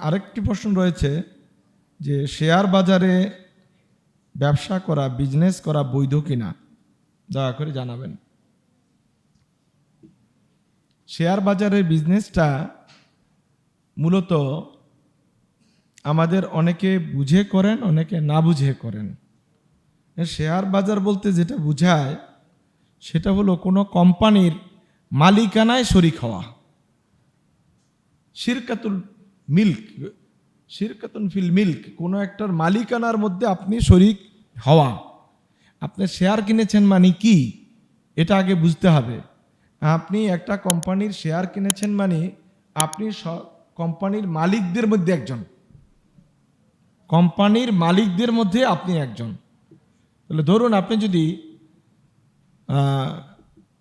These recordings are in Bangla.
আরেকটি প্রশ্ন রয়েছে যে শেয়ার বাজারে ব্যবসা করা বিজনেস করা বৈধ কিনা? দয়া করে জানাবেন। শেয়ার বাজারের বিজনেসটা মূলত আমাদের অনেকে বুঝে করেন, অনেকে না বুঝে করেন। শেয়ার বাজার বলতে যেটা বোঝায়, সেটা হলো কোনো কোম্পানির মালিকানায় শরিক হওয়া। শিরকাতুল মিল্ক শিরকাতুন ফিল মিল্ক, কোনো একটার মালিকানার মধ্যে আপনি শরিক হওয়া। আপনি শেয়ার কিনেছেন মানে কি? এটা আগে বুঝতে হবে। আপনি একটা কোম্পানির শেয়ার কিনেছেন মানে আপনি কোম্পানির মালিকদের মধ্যে একজন। কোম্পানির মালিকদের মধ্যে আপনি একজন। তাহলে ধরুন আপনি যদি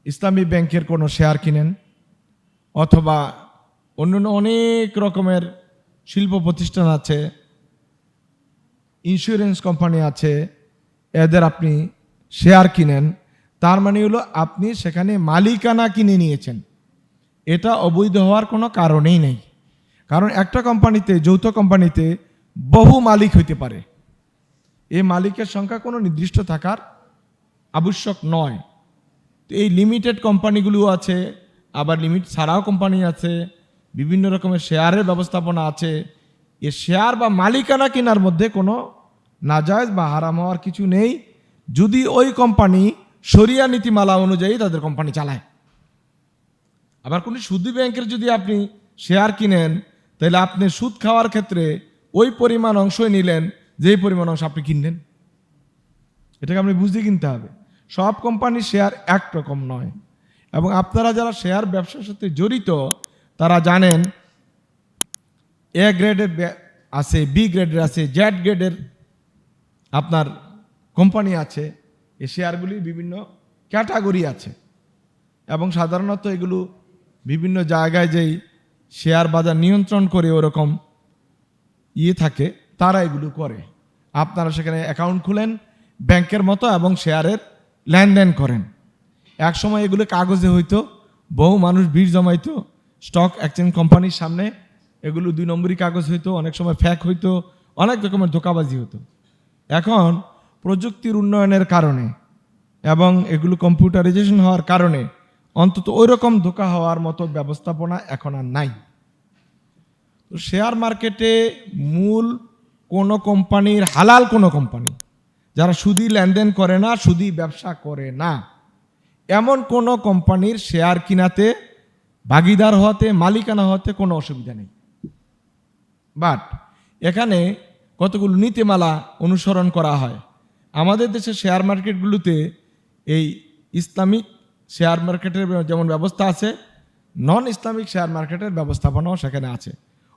ইসলামী ব্যাংকের কোনো শেয়ার কিনেন, অথবা অন্যান্য অনেক রকমের শিল্প প্রতিষ্ঠান আছে ইন্স্যুরেন্স কোম্পানি আছে, এদের আপনি শেয়ার কিনেন, তার মানে হলো আপনি সেখানে মালিকানা কিনে নিয়েছেন। এটা অবৈধ হওয়ার কোনো কারণেই নেই। কারণ একটা কোম্পানিতে যৌথ কোম্পানিতে বহু মালিক হইতে পারে। এই মালিকের সংখ্যা কোনো নির্দিষ্ট থাকার আবশ্যক নয়। তো এই লিমিটেড কোম্পানিগুলো আছে, আবার লিমিট ছাড়াও কোম্পানি আছে বিভিন্ন রকমের শেয়ারের ব্যবস্থাপনা আছে। এ শেয়ার বা মালিকানা কেনার মধ্যে কোনো নাজায়জ বা হারাম হওয়ার কিছু নেই। যদি ওই কোম্পানি সরিয়া নীতিমালা অনুযায়ী তাদের কোম্পানি চালায়। আবার কোনো সুদি ব্যাংকের যদি আপনি শেয়ার কিনেন, তাহলে আপনি সুদ খাওয়ার ক্ষেত্রে ওই পরিমাণ অংশই নিলেন, যেই পরিমাণ অংশ আপনি কিনলেন। এটাকে আপনি বুঝতে কিনতে হবে। সব কোম্পানির শেয়ার একরকম নয়। এবং আপনারা যারা শেয়ার ব্যবসার সাথে জড়িত তারা জানেন এ গ্রেডের আছে বি গ্রেডের আছে জেড গ্রেডের আপনার কোম্পানি আছে, এ শেয়ারগুলির বিভিন্ন ক্যাটাগরি আছে। এবং সাধারণত এগুলো বিভিন্ন জায়গায় যেই শেয়ার বাজার নিয়ন্ত্রণ করে ওরকম ইয়ে থাকে, তারা এগুলো করে। আপনারা সেখানে অ্যাকাউন্ট খুলেন, ব্যাংকের মতো এবং শেয়ারের লেনদেন করেন। এক সময় এগুলো কাগজে হইতো, বহু মানুষ ভিড় জমাইতো স্টক এক্সচেঞ্জ কোম্পানির সামনে, এগুলো দুই নম্বরই কাগজ হইতো, অনেক সময় ফ্যাক হইতো, অনেক রকমের ধোকাবাজি হতো। এখন প্রযুক্তির উন্নয়নের কারণে এবং এগুলো কম্পিউটারাইজেশন হওয়ার কারণে অন্তত ওই রকম ধোকা হওয়ার মতো ব্যবস্থাপনা এখন আর নাই। তো শেয়ার মার্কেটে মূল কোনো কোম্পানির, হালাল কোনো কোম্পানি, যারা সুদি লেনদেন করে না, সুদি ব্যবসা করে না, এমন কোনো কোম্পানির শেয়ার কিনাতে ভাগিদার হওয়াতে, মালিকানা হওয়াতে কোনো অসুবিধা নেই। বাট এখানে কতগুলো নীতিমালা অনুসরণ করা হয়। আমাদের দেশে শেয়ার মার্কেটগুলোতে এই ইসলামিক শেয়ার মার্কেটের যেমন ব্যবস্থা আছে নন ইসলামিক শেয়ার মার্কেটের ব্যবস্থাপনাও সেখানে আছে।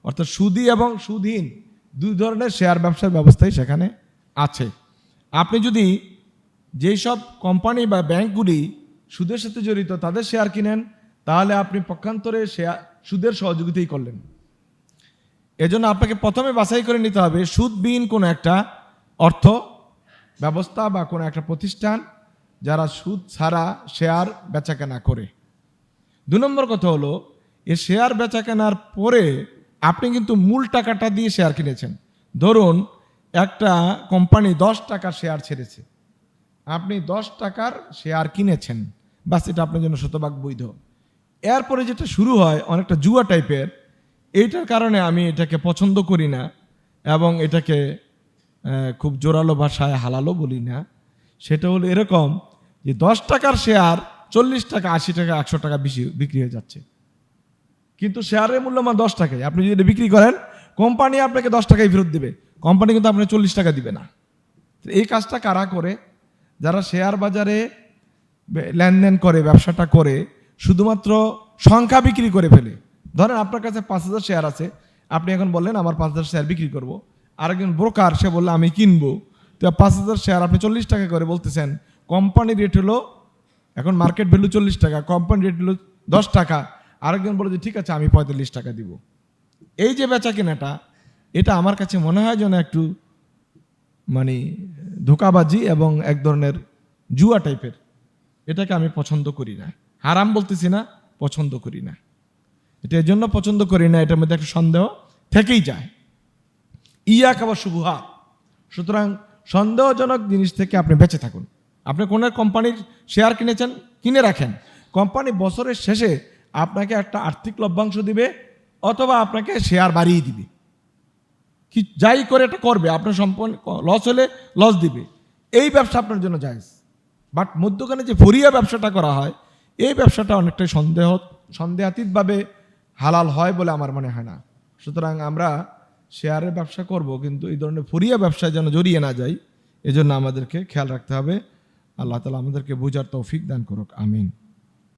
অর্থাৎ সুদি এবং সুদহীন দুই ধরনের শেয়ার ব্যবসার ব্যবস্থাই সেখানে আছে। আপনি যদি যেই সব কোম্পানি বা ব্যাংকগুলি সুদের সাথে জড়িত, তাদের শেয়ার কিনেন তাহলে আপনি পক্ষান্তরে শেয়ার সুদের সহযোগিতাই করলেন। এজন্য আপনাকে প্রথমে বাছাই করে নিতে হবে সুদবিহীন কোনো একটা অর্থ, ব্যবস্থা বা কোনো একটা প্রতিষ্ঠান যারা সুদ ছাড়া শেয়ার বেচাকেনা করে। দু নম্বর কথা হলো, এ শেয়ার বেচাকেনার পরে আপনি কিন্তু মূল টাকাটা দিয়ে শেয়ার কিনেছেন। ধরুন, একটা কোম্পানি দশ টাকার শেয়ার ছেড়েছে। আপনি দশ টাকার শেয়ার কিনেছেন। বাস এটা আপনার জন্য শতভাগ বৈধ। এরপরে যেটা শুরু হয় অনেকটা জুয়া টাইপের, এইটার কারণে আমি এটাকে পছন্দ করি না এবং এটাকে খুব জোরালো ভাষায় হালালো বলি না। সেটা হলো এরকম যে দশ টাকার শেয়ার চল্লিশ টাকা, আশি টাকা, একশো টাকা বেশি বিক্রি হয়ে যাচ্ছে। কিন্তু শেয়ারের মূল্যমান দশ টাকায়। আপনি যদি এটা বিক্রি করেন, কোম্পানি আপনাকে দশ টাকায় ফেরত দেবে। কোম্পানি কিন্তু আপনাকে চল্লিশ টাকা দিবে না। এই কাজটা কারা করে? যারা শেয়ার বাজারে লেনদেন করে, ব্যবসাটা করে শুধুমাত্র সংখ্যা বিক্রি করে ফেলে। ধরেন আপনার কাছে পাঁচ হাজার শেয়ার আছে, আপনি এখন বললেন, আমার পাঁচ হাজার শেয়ার বিক্রি করব। আরেকজন ব্রোকার, সে বললে, আমি কিনবো। তো পাঁচ হাজার শেয়ার আপনি চল্লিশ টাকা করে বলতেছেন, কোম্পানি রেট হলো, এখন মার্কেট ভ্যালু চল্লিশ টাকা, কোম্পানি রেট হলো দশ টাকা। আরেকজন বলে যে, ঠিক আছে, আমি পঁয়তাল্লিশ টাকা দিব। এই যে বেচা কেনাটা, এটা আমার কাছে মনে হয় যেন একটু মানে ধোকাবাজি এবং এক ধরনের জুয়া টাইপের। এটাকে আমি পছন্দ করি না। হারাম বলতেছি না, পছন্দ করি না। এটা এর জন্য পছন্দ করি না, এটার মধ্যে একটা সন্দেহ থেকেই যায়। ইয়া খাবার শুভহা সুতরাং সন্দেহজনক জিনিস থেকে আপনি বেঁচে থাকুন। আপনি কোনো কোম্পানির শেয়ার কিনেছেন, কিনে রাখেন। কোম্পানি বছরের শেষে আপনাকে একটা আর্থিক লভ্যাংশ দিবে অথবা আপনাকে শেয়ার বাড়িয়ে দিবে। কি যাই করে এটা করবে, আপনার সম্পূর্ণ লস হলে লস দিবে। এই ব্যবসা আপনার জন্য জায়েজ। বাট মধ্যখানে যে ফরিয়া ব্যবসাটা করা হয় এই ব্যবসাটা অনেকটাই সন্দেহ, সন্দেহাতীতভাবে হালাল হয় বলে আমার মনে হয় না। সুতরাং আমরা শেয়ারের ব্যবসা করব, কিন্তু এই ধরনের ফুরিয়া ব্যবসায় যেন জড়িয়ে না যায় এজন্য আমাদেরকে খেয়াল রাখতে হবে। আল্লাহ তালা আমাদেরকে বোঝার তৌফিক দান করুক, আমিন।